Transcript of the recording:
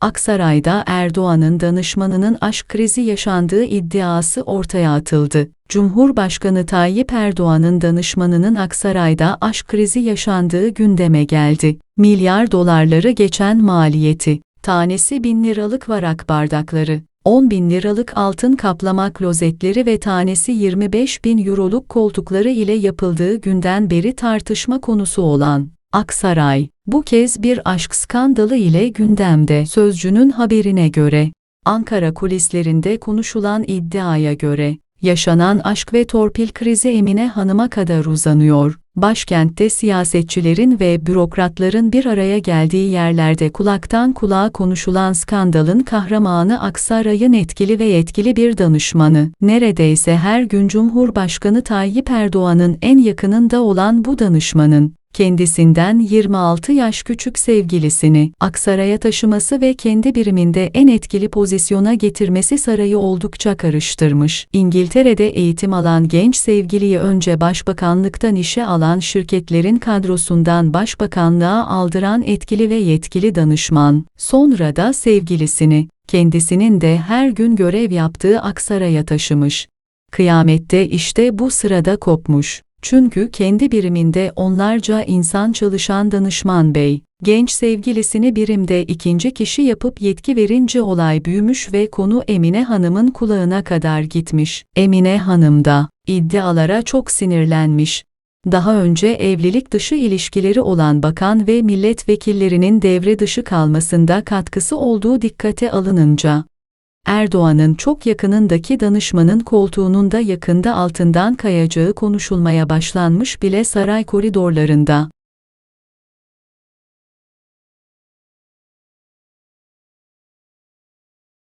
Aksaray'da Erdoğan'ın danışmanının aşk krizi yaşandığı iddiası ortaya atıldı. Cumhurbaşkanı Tayyip Erdoğan'ın danışmanının Aksaray'da aşk krizi yaşandığı gündeme geldi. Milyar dolarları geçen maliyeti, tanesi bin liralık varak bardakları, 10 bin liralık altın kaplama klozetleri ve tanesi 25 bin euroluk koltukları ile yapıldığı günden beri tartışma konusu olan Aksaray, bu kez bir aşk skandalı ile gündemde. Sözcünün haberine göre, Ankara kulislerinde konuşulan iddiaya göre, yaşanan aşk ve torpil krizi Emine Hanım'a kadar uzanıyor. Başkentte siyasetçilerin ve bürokratların bir araya geldiği yerlerde kulaktan kulağa konuşulan skandalın kahramanı Aksaray'ın etkili ve yetkili bir danışmanı. Neredeyse her gün Cumhurbaşkanı Tayyip Erdoğan'ın en yakınında olan bu danışmanın, kendisinden 26 yaş küçük sevgilisini Aksaray'a taşıması ve kendi biriminde en etkili pozisyona getirmesi sarayı oldukça karıştırmış. İngiltere'de eğitim alan genç sevgiliyi önce başbakanlıktan işe alan şirketlerin kadrosundan başbakanlığa aldıran etkili ve yetkili danışman, sonra da sevgilisini, kendisinin de her gün görev yaptığı Aksaray'a taşımış. Kıyamette işte bu sırada kopmuş. Çünkü kendi biriminde onlarca insan çalışan danışman bey, genç sevgilisini birimde ikinci kişi yapıp yetki verince olay büyümüş ve konu Emine Hanım'ın kulağına kadar gitmiş. Emine Hanım da iddialara çok sinirlenmiş. Daha önce evlilik dışı ilişkileri olan bakan ve milletvekillerinin devre dışı kalmasında katkısı olduğu dikkate alınınca, Erdoğan'ın çok yakınındaki danışmanın koltuğunun da yakında altından kayacağı konuşulmaya başlanmış bile saray koridorlarında.